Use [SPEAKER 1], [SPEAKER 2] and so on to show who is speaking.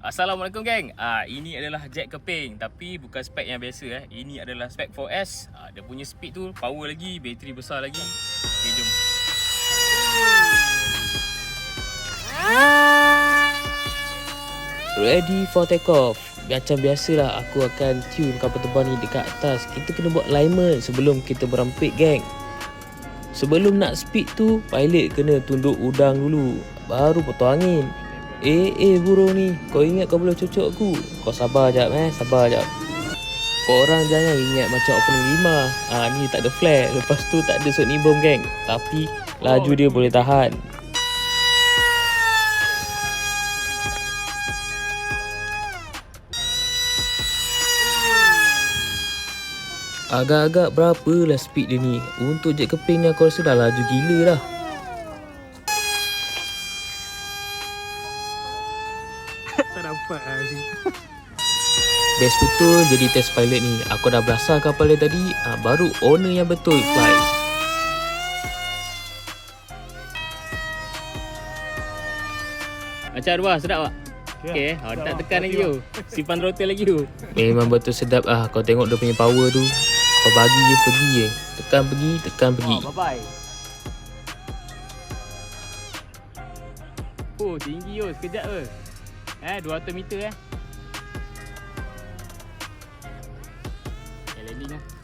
[SPEAKER 1] Assalamualaikum geng. Ah ini adalah jet keping tapi bukan spek yang biasa eh. Ini adalah spek 4S. Ah dia punya speed tu power lagi, bateri besar lagi. Okay, jom.
[SPEAKER 2] Ready for take off. Macam biasalah aku akan tune kapal terbang ni dekat atas. Kita kena buat alignment sebelum kita berampik geng. Sebelum nak speed tu, pilot kena tunduk udang dulu. Baru potong angin. Eh, eh burung ni. Kau ingat kau boleh cocok aku? Kau sabar jap eh, sabar jap. Korang jangan ingat macam opening 5. Ah ni tak ada flare. Lepas tu tak ada sotni bom geng. Tapi laju dia boleh tahan. Agak-agak berapa lah speed dia ni Untuk jet keping ni aku rasa dah laju gila dah
[SPEAKER 3] Tak dapat lah ni.
[SPEAKER 2] Best betul jadi test pilot ni Aku dah belasah kapal dia tadi ha, Baru owner yang betul fly
[SPEAKER 1] Macam Arwah sedap tak? Okey, oh, tak tekan lagi tu. Simpan throttle lagi tu.
[SPEAKER 2] Memang betul sedap ah Kau tengok dia punya power tu Kau bagi je pergi je Tekan pergi, tekan pergi
[SPEAKER 1] Oh, bye bye. Oh, tinggi yo, sekejap ke. Eh, 200 meter eh. Okay, landing lah.